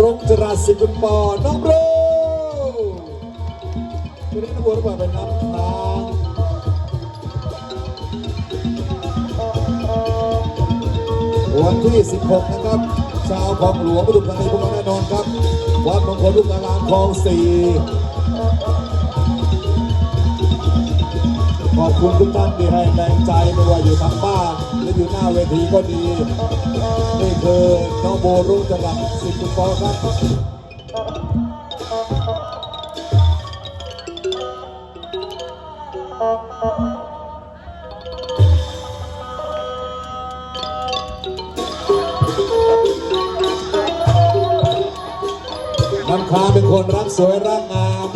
รุงจราสิกุลปอน้องโรตัวนี้นวัวระเบิดเป็นน้ำค้างวันที่ 16 นะครับ ชาวของหลวงปทุมธานีพวกเราแน่นอนครับ วัดมงคลลูกกาลางคลองสี่ ขอบคุณทุกท่านที่ให้แรงใจไม่ว่าอยู่ทางบ้านหรืออยู่หน้าเวทีก็ดี นี่คือน้องโบรุ่งจรัสสิบคุณปอครับน้ำค้าเป็นคนรักสวยรักงาม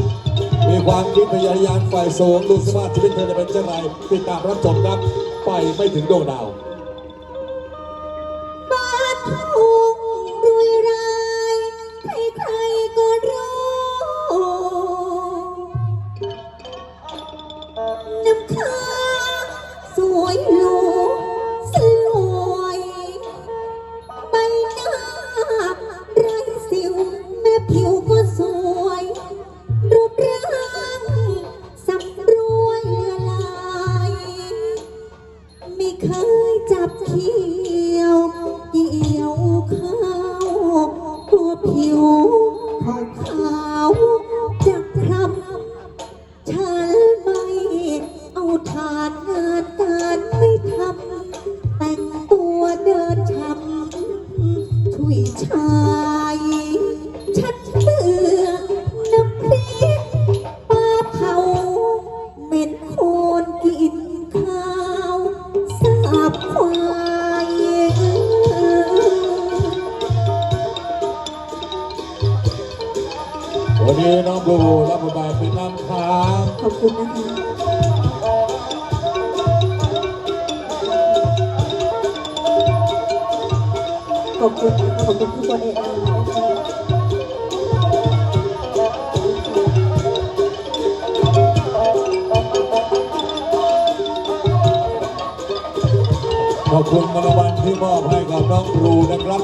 มีความคิดพยายามฝ่ายสูงดูสิว่าชีวิตเธอจะเป็นเช่นไรติดตามรับชมครับไปไม่ถึงดวงดาว เคยจับเที่ยวเกี่ยวข้าวกลัวผิวขาวขาวจะพรำฉันไม่เอาทานงานการไม่ทำแต่งตัวเดินช้ำช่วยชา วันนี้น้องบลูรับบทบาทเป็นน้ำค้างขอบคุณนะคะขอบคุณขอบคุณทุกคนเองขอบคุณรางวัลที่มอบให้กับน้องบลูนะครับ